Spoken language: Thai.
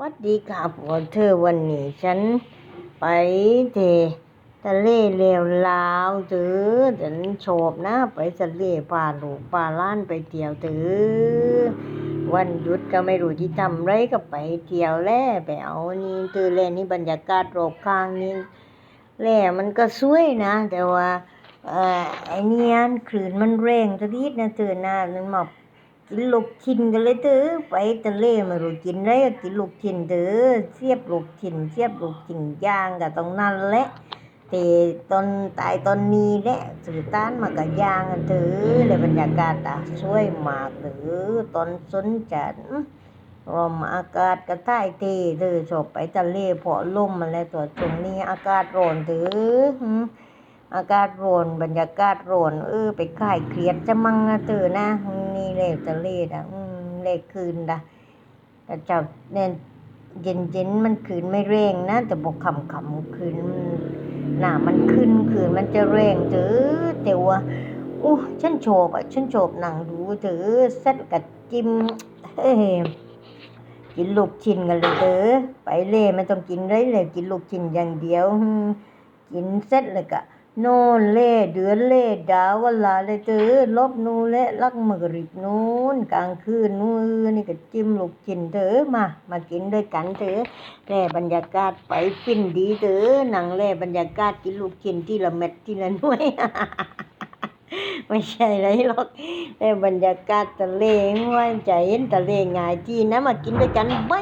วัดดีครับพวกเธอวันนี้ฉันไปเททะเลเลวลาวเถอฉันชอบนะไปทะเลพาลูกพาล้านไปเที่ยวเถอวันหยุดก็ไม่รู้ที่ทำไรก็ไปเที่ยวแล่ไปเอานี่เธอแล่นี่บรรยากาศรอบข้างนี่แล่มันก็สวยนะ แต่ว่าไอ้เนี่ยคลื่นมันแรงตะดีดนะเธอหนะนั่นมา กินลูกชิ้นกันเลยเด้อไปทะเลไม่รู้กินอะไรก็กินลูกชิ้นเด้อเสียบลูกชิ้นเสียบลูกชิ้นย่างก็ตรงนั้นแหละแต่ตอนตายตอนนี้แหละสื่อต้านมาก็ย่างกันเด้อเลยบรรยากาศอะสวยมากเด้อตอนสนจันร์ลมอากาศก็ถ่ายเทเด้อชอบไปทะเลเพาะลมมาแล้วตัวตรงนี้อากาศร้อนเด้อ อากาศร้อนบรรยากาศร้อนเออไปคลายเครียดจะมั่งนะเตอนะนี่เลยทะเลอะอืมเลยคืนด่ะแต่เจ้าเนี่ยเย็นเย็นมันคืนไม่แรงนะแต่บอกคำคำคืนหน้ามันขึ้นคืนมันจะแรงเถอแต่ว่าอู้ฉันโฉบอะฉันโฉบหนังดูเถอเซ็ตกับจิ้มเฮ้ยกินลูกชิ้นกันเลยเถอไปเลยไม่ต้องกินไรเลยกินลูกชิ้นอย่างเดียว กินเสร็จเลยก็ โนนเล่เดือนเล่ดาววลาเลยเจอลบนูนเละลักมกริบนู้นกลางคืนนู้นนี่ก็จิ้มลูกกินเถอะมา มากินด้วยกันเถอะแล่บรรยากาศไปฟินดีเถอะหนังแล่บรรยากาศกินลูกกินที่ละเม็ดที่ละน่วยไม่ใช่ไรหรอกแล่บรรยากาศทะเลง่วยใจเห็นทะเลง่ายที่นะมากินด้วยกันไหม